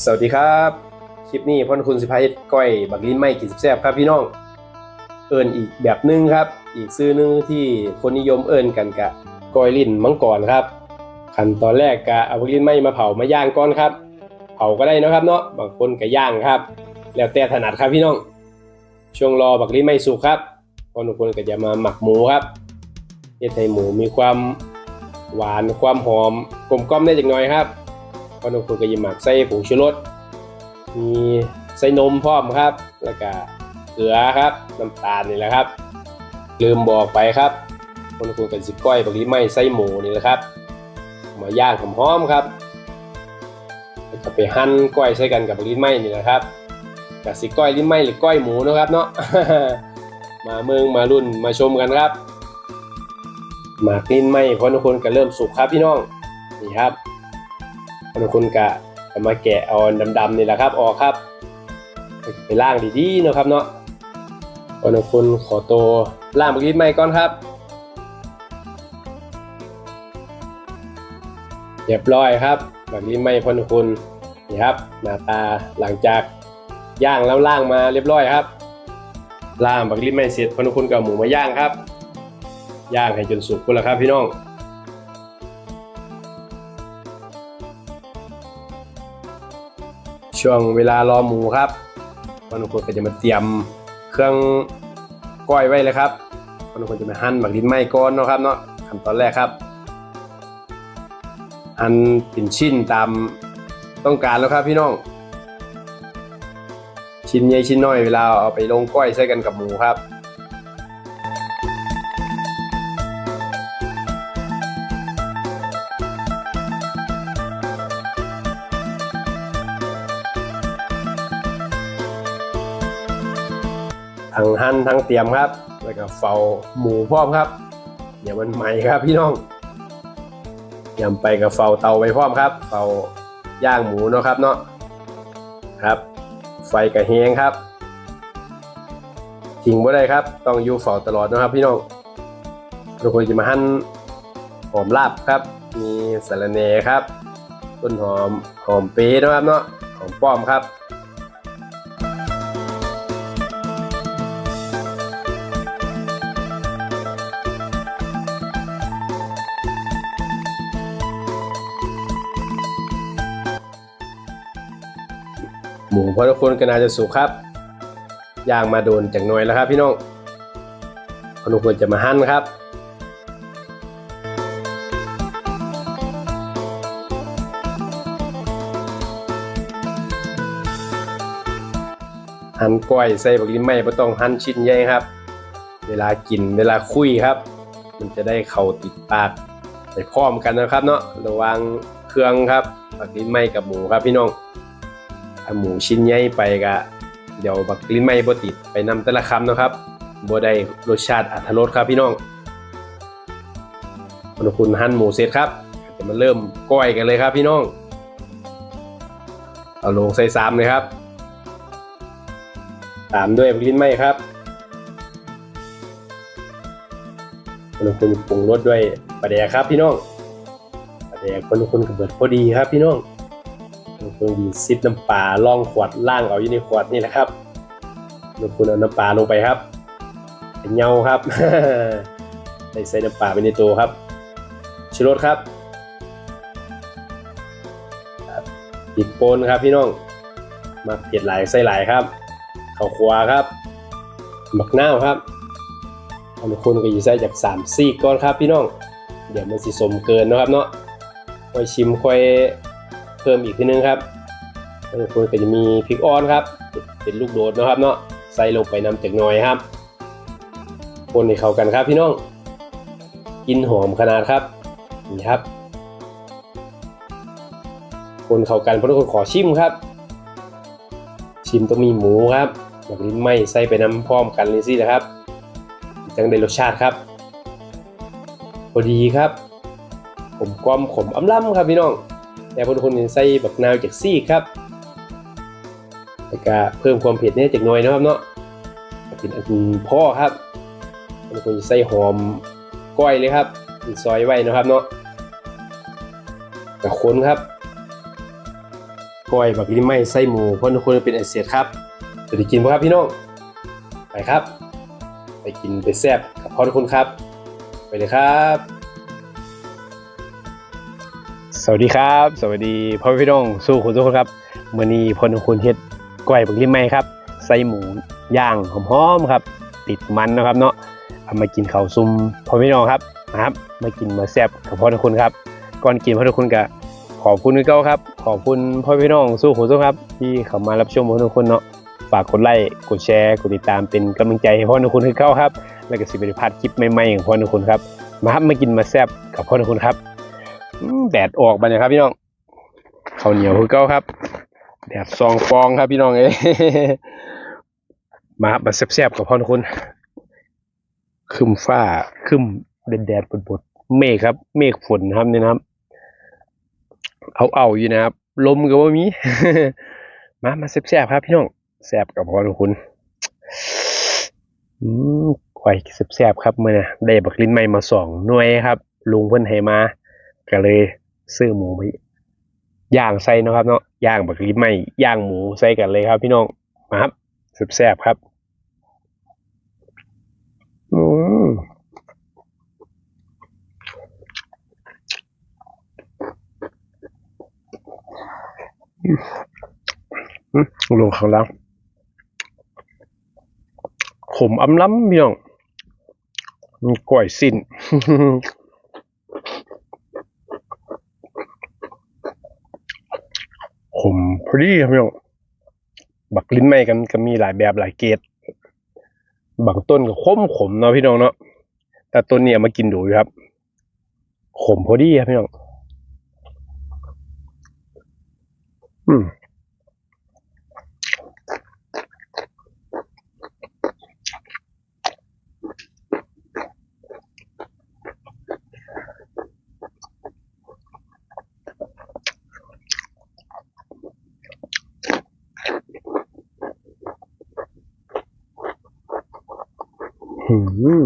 สวัสดีครับ คลิปนี้พ่อคุณสิพายก้อยบักลิ้นไม่กินแซ่บครับพี่น้อง เอิญอีกแบบหนึงครับ อีกซื้อนึงที่คนนิยมเอิญกันกะก้อยลิ้นมังกรครับขั้นตอนแรกกะเอาบักลิ้นไม่มาเผามาย่างก่อนครับ เผาก็ได้นะครับเนาะบางคนก็ย่างครับ แล้วแต่ถนัดครับพี่น้อง ช่วงรอบักลิ้นไม่สุกครับพ่อคุณก็จะมาหมักหมูครับเฮ็ดให้หมูมีความหวานความหอมกลมกล่อมได้จักหน่อยครับ พอนุคุณก็ยิหมักใส่ผงชูรสมีใส่นมพร้อมครับ แล้วก็เกลือครับน้ำตาลนี่แหละครับลืมบอกไปครับพอนุคุณก็สิก้อยบักลิไหม้ใส่หมูนี่แหละครับมาย่างหอมๆครับแล้วก็ไปหั่นก้อยใส่กันกับบักลิไหม้นี่แหละครับกับสิก้อยลิ้นไหม้หรือก้อยหมูนะครับเนาะมาเมืองมารุ่นมาชมกันครับหมากลิ้นไหม้พอนุคุณก็เริ่มสุกครับพี่น้องนี่ครับ คนคุณกะจะมาแกะเอาดำๆนี่แหละครับออกครับ ไปล่างดีๆเนาะครับเนาะคนคุณขอโตล่างบักลิดใหม่ก่อนครับเรียบร้อยครับบักลิดใหม่พอนุคุณนี่ครับหน้าตาหลังจากย่างแล้วล่างมาเรียบร้อยครับ ล่างบักลิดใหม่เสร็จพอนุคุณก็เอาหมูมาย่างครับ ย่างให้จนสุกพุ่นละครับพี่น้อง ช่วงเวลารอหมูครับวันนุคนก็จะมาเตรียมเครื่องก้อยไว้เลยครับวันนุคนจะมาหั่นหมักดินไม้ก้อนเนาะครับเนาะขั้นตอนแรกครับหั่นเป็นชิ้นตามต้องการแล้วครับพี่น้อง ชิ้นใหญ่ชิ้นน้อยเวลาเอาไปลงก้อยใส่กันกับหมูครับ ทั้งหั่นทั้งเตรียมครับ แล้วก็เฝ้าหมูพร้อมครับเดี๋ยวมันใหม่ครับพี่น้องยำไปกับเฝ้าเตาไว้พร้อมครับ เฝ้าย่างหมูเนาะครับเนาะครับ ไฟกระเฮงครับทิ้งบ่ได้ครับ ต้องอยู่เฝ้าตลอดนะครับ พี่น้องทุกคนจะมาหั่นหอมลาบครับ มีสะระแหน่ครับ ต้นหอมหอมเป๊ะนะครับเนาะหอมป้อมครับ หมูพอทุกคนก็น่าจะสุกครับย่างมาโดนจากหน่อยแล้วครับ พี่น้องพอทุกคนจะมาหั่นครับหั่นก้อยใส่บักลิ้นไม่ไม่ต้องหั่นชิ้นใหญ่ครับ เวลากินเวลาคุยครับ มันจะได้เข้าติดปากไปพร้อมกันนะครับเนาะระวังเครื่องครับบักลิ้นไม่กับหมูครับพี่น้องาหมูชิ้นใหญ่ไปก็เดี๋ยวบักลิ้นไม่บ่ติดไปนำแต่ละคำเนะครับบ่ได้รสชาติอรรถรสครับพี่น้องคุณคุณหั่นหมูเสร็จครับจะมาเริ่มก้อยกันเลยครับพี่น้อง เอาลงใส่สามเลยครับตามด้วยบักลิ้นไหมครับคุณคุณปรุงรสด้วยปลาแดกครับพี่น้องปลาแดกคุณคุณกระเบิดพอดีครับพี่น้อง เพิ่งดีซิดน้ำปลาล่องขวดล่างเอาอยู่ในขวดนี่แหละครับล้วคุณเอาน้ำปลาลงไปครับเป็นเงาครับใส่ใส่น้ำปลาไปในตัวครับชูรสครับครับปิดปนครับพี่น้องมาเผ็ดหลายใส่หลายครับข้าวคั่วครับหมักหน้าครับอันนี้คุณก็อยู่ใส่จาก3ซีกก่อนครับพี่น้อง เดี๋ยวมันสิสมเกินนะครับเนาะค่อยชิมค่อย เพิ่มอีกทีนึงครับแล้วคนก็จะมีพริกอ่อนครับ เป็นลูกโดดนะครับเนาะใส่ลงไปนำจากหน่อยครับ คนให้เข้ากันครับพี่น้องกินหอมขนาดครับนี่ครับ คนเข้ากันเพราะทุกคนขอชิมครับ ชิมต้องมีหมูครับแบบลิ้นไหมใส่ไปน้ำพร้อมกันเลยสินะครับจังได้รสชาติครับพอดีครับ ผมกลมขมอำล่ำครับพี่น้อง แต่บางคนใส่บักนาวจากซี่ครับแล้วก็เพิ่มความเผ็ดเนี่ยจากน่อยนะครับเนาะก็เป็นอันพ่อครับบางคนใส่หอมก้อยเลยครับซอยไว้นะครับเนาะกับคนครับก้อยบักลิ้นไม้ไส้หมูเพราะทุกคนเป็นไอเสียครับจะได้กินไหมครับพี่น้องไปครับ ไปกินไปแซ่บกับพ่อทุกคนครับ ไปเลยครับ สวัสดีครับ สวัสดีพ่อพี่น้องสู้คุณทุกคนครับมื่อนี้พอทุกคนเฮ็ดก้อยบักลิ้นไหม้ครับไส้หมูย่างหอมๆครับ ติดมันนะครับเนาะเอามากินข้าวซุ่มพ่อพี่น้องครับนะครับมากินมาแซ่บกับพ่อทุกคนครับก่อนกินพ่อทุกคนก็ขอบคุณพี่เก้าครับ ขอบคุณพ่อพี่น้องสู้หูสู้ครับ ที่เข้ามารับชมพ่อทุกคนเนาะฝากกดไลค์กดแชร์กดติดตามเป็นกำลังใจให้พ่อทุกคนคือเก้าครับ แล้วก็สิบริพลาดคลิปใหม่ๆของพ่อทุกคนครับมาครับมากินมาแซ่บกับพ่อทุกคนครับ แดดออกบัดนยครับพี่น้องข้าวเหนียวคือเก้าครับ แดดซองฟองครับพี่น้องเอ้มาครับมาแซ่บๆกับพ่อทุกคนครึมฟ้าคึมแดดแดดๆปดๆเมฆครับ เมฆฝนครับนี่นะครับ เอาเอาอยู่นะครับลมก็ว่ามีมามาแซ่บๆครับพี่น้องแซ่บกับพ่อทุกคนอืมควายแซ่บๆครับเมื่อนะได้บักลิ้นใหม่มาสองหน่วยครับลุงเพิ่นให้มา ก็เลยซื้อหมูไปย่างใส่เนาะครับ เนาะย่างบักลิ้นใหม่ย่างหมูใส่กันเลยครับ พี่น้องมาครับแซ่บๆครับอืมอืมลงข้างล่างขมอำล้ำพี่น้องมีก้อยสิ้น ขมพ อดีครับพี่น้องบักลิ้นไม้กันก็มีหลายแบบหลายเกรดบางต้นก็ขมขมเนาะพี่น้องเนาะแต่ต้นเนี้ยมากินดูครับ ขมพอดีครับพี่น้องอืม อืม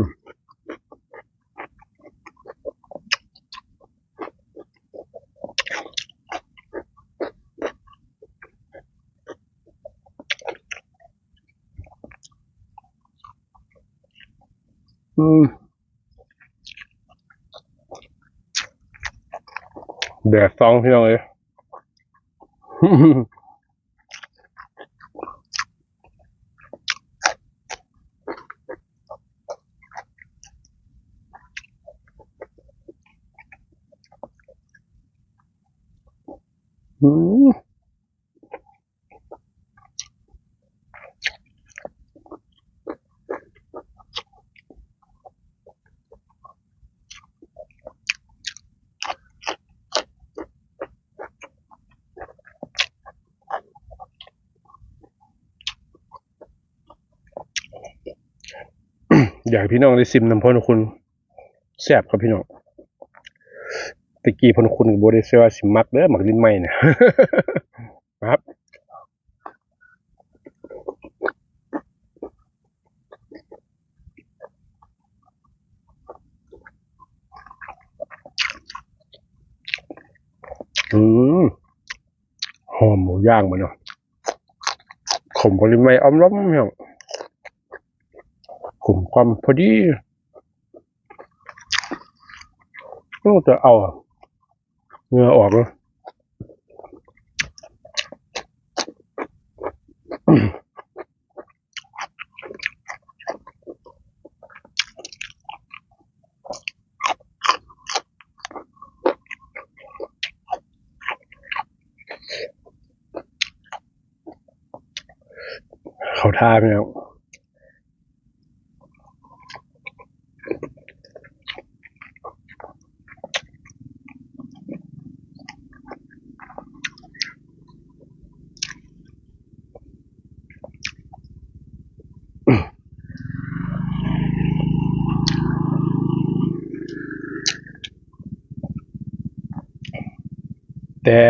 อืมแด อยากพี่น้องได้ซิมน้ำพ่นคุณแซ่บครับพี่น้อง ตะกี้พนคุณกับโบดีเซว่าสิมักเด้อหมักลิ้นไมเนี่ยครับอืมหอมหมูย่างมาเนาะขมพอดีไม่อ้อมล้อมเนี่ยขมความพอดีต้องจะเอาอะ เงื่อออกแล้วเขาท่าไหมครับ แต่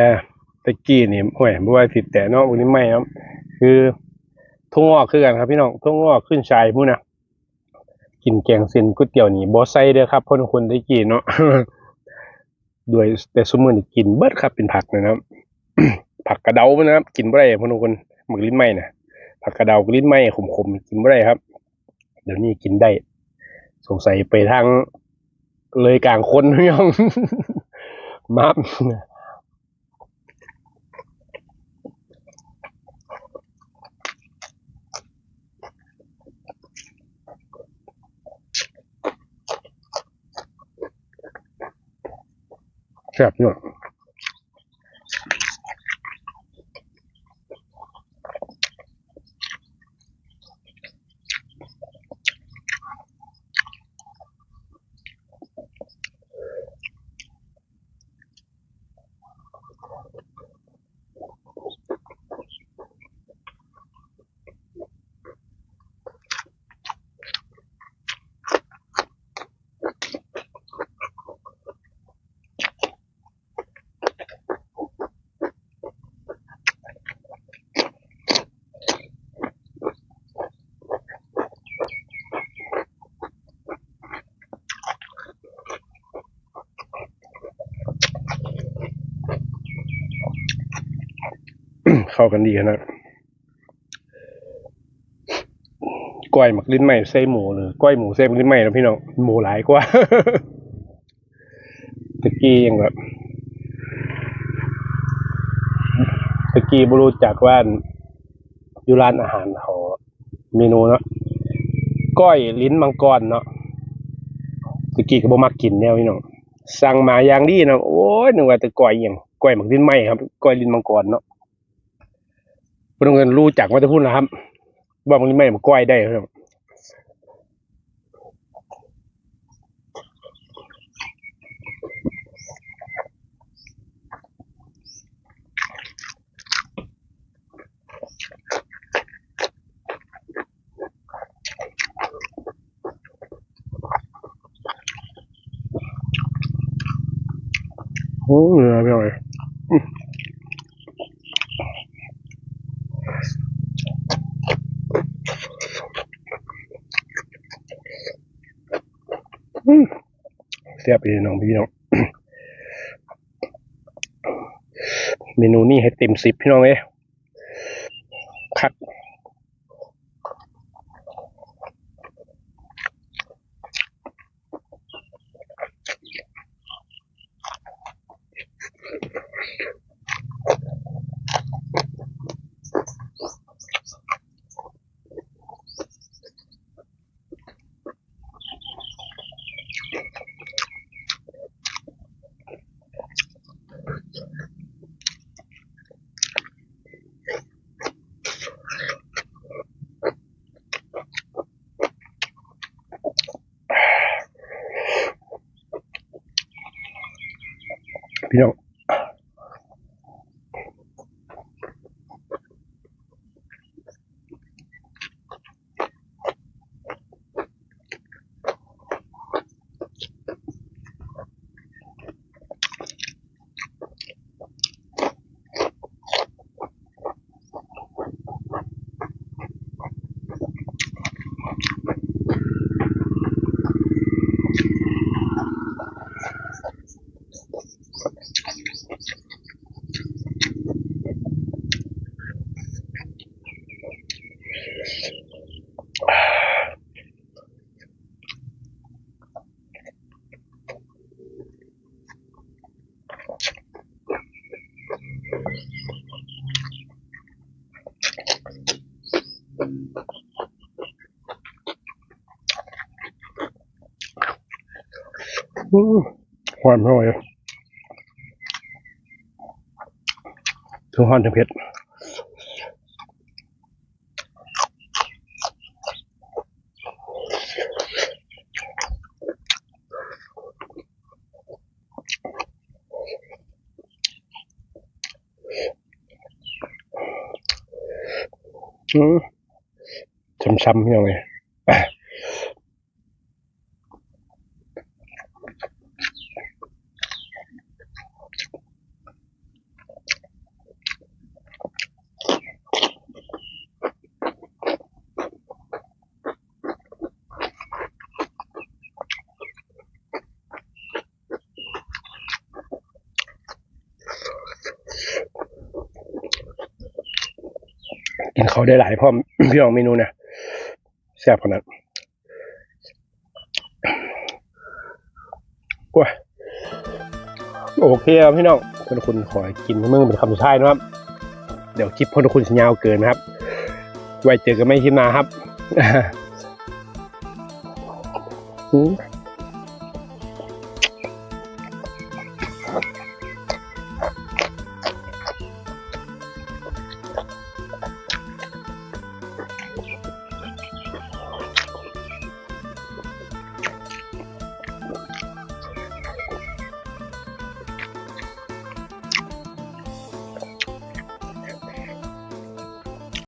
ตะกี้นี่โอ้ยไม่ว่าผิดแต่เนอกวันนี้ไม่ครับคือทุ่งงอกคือกันครับพี่น้องทุ่งงอกขึ้นชายพูดนะกินแกงเส้นก๋วยเตี๋ยวนี่บอไซเด้อครับพราะทุกคนได้กินเนาะโดยแต่สมมือนี่กินเบิดครับเป็นผักนะครับผักกระเดามันะครับ กินบ่ได้พวกทุกคนหมึกลิ้นไหมนะผักกระเดากลิ้นไหมขมๆกินบ่ได้ครับ เดี๋ยวนี้กินได้ สงสัยไปทางเลยกลางคนพี่น้องมาบ แซ่บเนาะ เข้ากันดีนาดก้อยหมักลิ้นไหมใส่หมูเลยก้อยหมูใส่หมักลิ้นไหมนะพี่น้องหมูหลายกว่าตะกี้ยังแบบตะกี้บรู้จักว่าอยู่ร้านอาหารเขาเมนูเนาะก้อยลิ้นมังกรเนาะตะกี้ก็บ่มักกินแนวพี่น้องสั่งมาอย่างดีเนาะโอ้ยนึกว่าแต่ก้อยอย่างก้อยหมักลิ้นไหมครับก้อยลิ้นมังกรเนาะ เพื่อนเงินรู้จักมาจะพูดนะครับ ว่ามันไม่มาก้อยได้ครับโอ้เหนือไปหน่อย เสียบพี่น้องพี่น้องเมนูนี้ให้เต็มสิบพี่น้องเอ้ อื้อหวานอร่อยทุกห้อนทั้งเผ็ดอืมช้ำๆยังไง กินเขาได้หลายพร้อพี่น้องเมนูเนี่ยแซ่บขนาดว้าโอเคครับพี่น้องพนคุณขอกินมึงเป็นคำสุดท้ายนะครับ เดี๋ยวคลิปพนคุณสัญญาวเกินนะครับ ไว้เจอกันไม่คลิปหน้าครับ